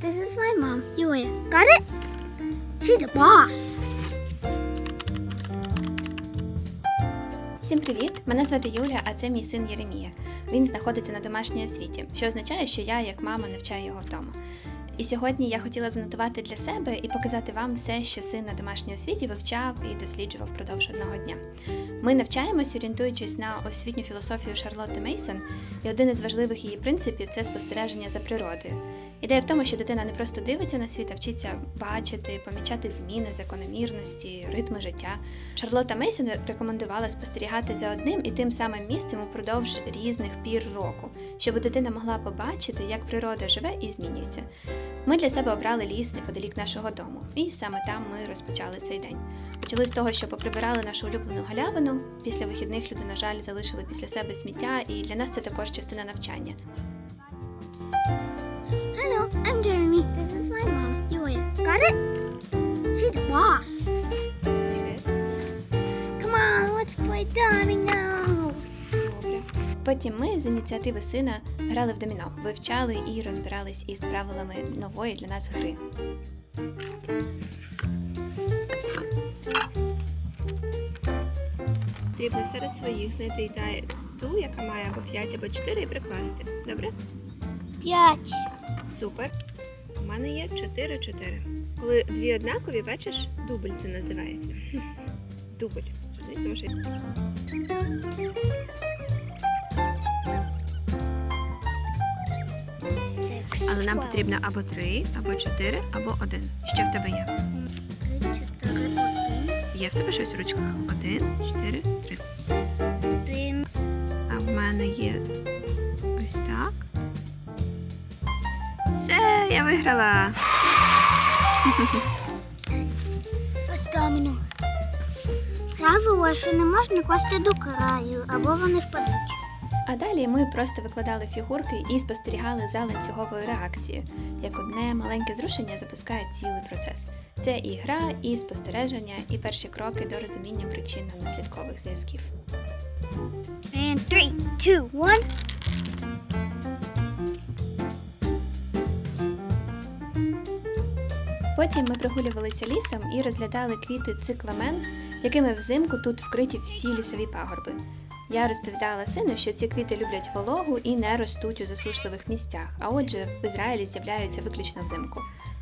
This is my mom. Yulia. Got it? She's a boss. Всім привіт! Мене звати Юля, а це мій син Єремія. Він знаходиться на домашній освіті, що означає, що я, як мама, навчаю його вдома. І сьогодні я хотіла занотувати для себе і показати вам все, що син на домашній освіті вивчав і досліджував впродовж одного дня. Ми навчаємось, орієнтуючись на освітню філософію Шарлотти Мейсон, і один із важливих її принципів це спостереження за природою. Ідея в тому, що дитина не просто дивиться на світ, а вчиться бачити, помічати зміни, закономірності, ритми життя. Шарлотта Мейсон рекомендувала спостерігати за одним і тим самим місцем упродовж різних пір року, щоб дитина могла побачити, як природа живе і змінюється. Ми для себе обрали ліс неподалік нашого дому, і саме там ми розпочали цей день. Почали з того, що поприбирали нашу улюблену галявину. Після вихідних люди, на жаль, залишили після себе сміття, і для нас це також частина навчання. Hello, I'm Jeremy. Потім ми з ініціативи сина грали в доміно, вивчали і розбирались із правилами нової для нас гри. Потрібно серед своїх знайти та ту, яка має або 5, або 4 і прикласти. Добре? П'ять. Супер. У мене є 4-4. Коли дві однакові, бачиш, дубль це називається. Дубль. Розумієте, Тому що. Але нам потрібно або 3, або 4, або 1. Що в тебе є? Три, чотири, один. Є в тебе щось в ручках? 1, 4, 3. Один. А в мене є ось так. Все, я виграла. Ось доміно. Правило, що не можна класти до краю, або вони впадуть. А далі ми просто викладали фігурки і спостерігали за ланцюговою реакцією. Як одне маленьке зрушення запускає цілий процес. Це і гра, і спостереження, і перші кроки до розуміння причинно-наслідкових зв'язків. And three, two, one. Потім ми прогулювалися лісом і розглядали квіти цикламен, якими взимку тут вкриті всі лісові пагорби. Я розповідала сину, що ці квіти люблять вологу і не ростуть у засушливих місцях, а отже, в Ізраїлі з'являються виключно взимку.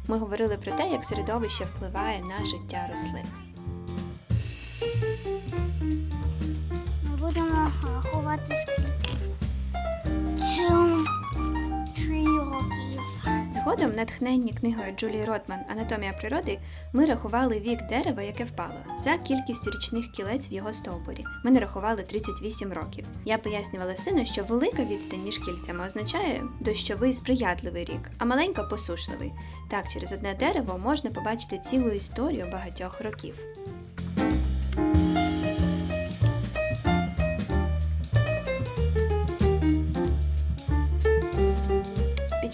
Ми говорили про те, як середовище впливає на життя рослин. Ми будемо ховати скільки. Згодом, натхненні книгою Джулії Ротман Анатомія природи, ми рахували вік дерева, яке впало, за кількістю річних кілець в його стовбурі. Ми нарахували 38 років. Я пояснювала сину, що велика відстань між кільцями означає дощовий сприятливий рік, а маленька посушливий. Так, через одне дерево можна побачити цілу історію багатьох років.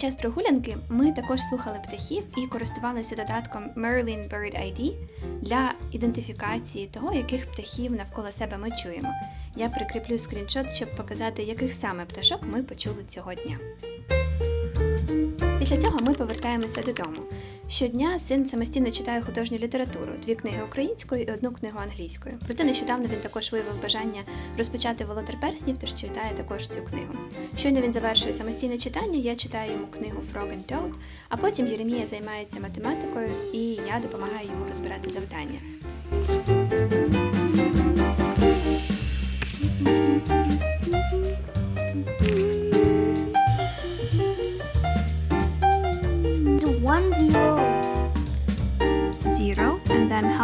Час прогулянки ми також слухали птахів і користувалися додатком Merlin Bird ID для ідентифікації того, яких птахів навколо себе ми чуємо. Я прикріплю скріншот, щоб показати, яких саме пташок ми почули цього дня. Після цього ми повертаємося додому. Щодня син самостійно читає художню літературу, дві книги українською і одну книгу англійською. Проте нещодавно він також виявив бажання розпочати володар перснів, тож читає також цю книгу. Щойно він завершує самостійне читання, я читаю йому книгу Frog and Toad, а потім Єремія займається математикою, і я допомагаю йому розбирати завдання.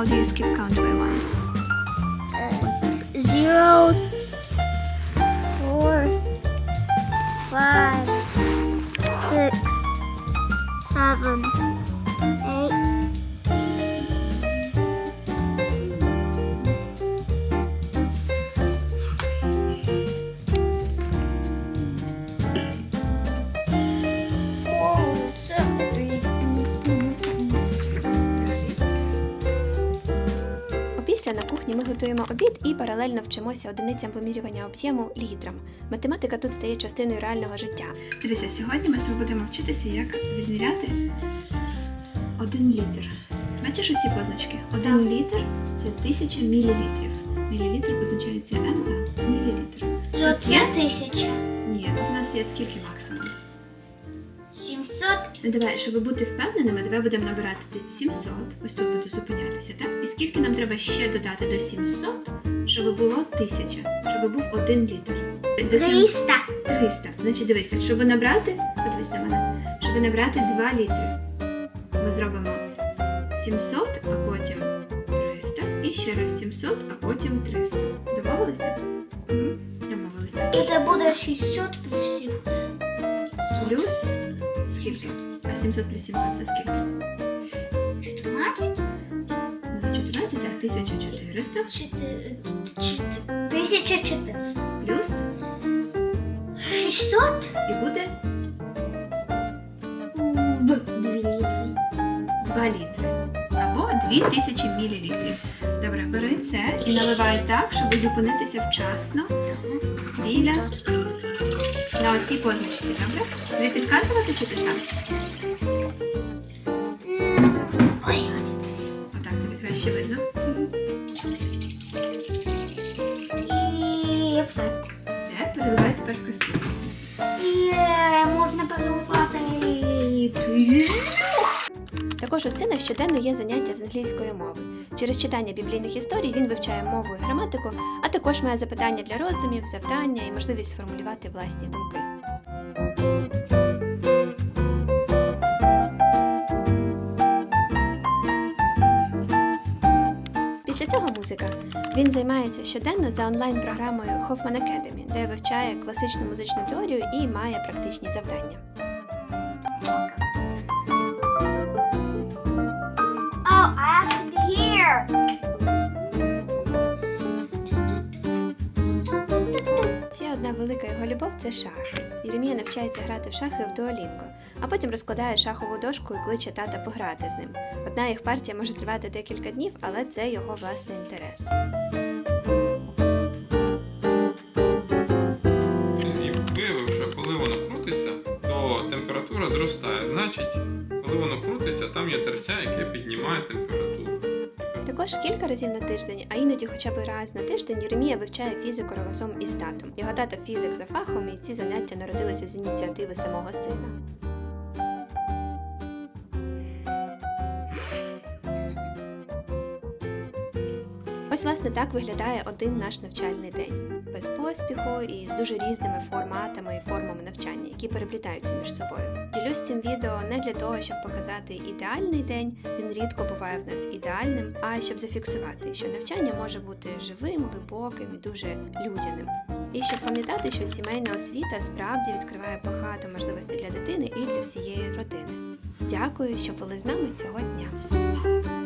fingers keep count by ones. Після на кухні ми готуємо обід і паралельно вчимося одиницям вимірювання об'єму літрам. Математика тут стає частиною реального життя. Дивися, сьогодні ми з тобою будемо вчитися, як відміряти один літр. Бачиш усі позначки? Один літр це тисяча мілілітрів. Мілілітр позначається МЛ, мілілітр. Це тисяча. Ні, тут у нас є скільки максимум? 700. Ну давай, щоб бути впевненими, давай будемо набирати 700. Ось тут буде зупинятися, так? І скільки нам треба ще додати до 700, щоб було 1000, щоб був 1 літр. До 300. 300. Значить, дивися, щоб набрати, подивись на мене, щоб набрати 2 літри. Ми зробимо 700, а потім 300. І ще раз 700, а потім 300. Домовилися? Домовилися. Тут буде 600 плюс 7. Плюс скільки? А 700 плюс 700 це скільки? 14. Ну, 14, а 1400 Чотири- чот- 1400. плюс 600. і буде Б. 2 літри. 2 літри. Або 2000 мілілітрів. Добре, бери це і наливай так, щоб зупинитися вчасно Біля. на оцій позначці, добре? Тобі підказувати чи ти сам? Ой. Отак тобі краще видно. І все. Все, переливай тепер в кастрюлю. І можна переливати. Також у сина щоденно є заняття з англійської мови. Через читання біблійних історій він вивчає мову і граматику, а також має запитання для роздумів, завдання і можливість сформулювати власні думки. Після цього музика. Він займається щоденно за онлайн-програмою Hoffman Academy, де вивчає класичну музичну теорію і має практичні завдання. Любов це шахи. Єремія навчається грати в шахи в дуолінго, а потім розкладає шахову дошку і кличе тата пограти з ним. Одна їх партія може тривати декілька днів, але це його власний інтерес. Виявив, що коли воно крутиться, то температура зростає. Значить, коли воно крутиться, там є тертя, яке піднімає температуру. Також кілька разів на тиждень, а іноді хоча б раз на тиждень Єремія вивчає фізику разом із татом. Його тато фізик за фахом, і ці заняття народилися з ініціативи самого сина. Ось, власне, так виглядає один наш навчальний день. Без поспіху і з дуже різними форматами і формами навчання, які переплітаються між собою. Ділюсь цим відео не для того, щоб показати ідеальний день, він рідко буває в нас ідеальним, а щоб зафіксувати, що навчання може бути живим, глибоким і дуже людяним. І щоб пам'ятати, що сімейна освіта справді відкриває багато можливостей для дитини і для всієї родини. Дякую, що були з нами цього дня.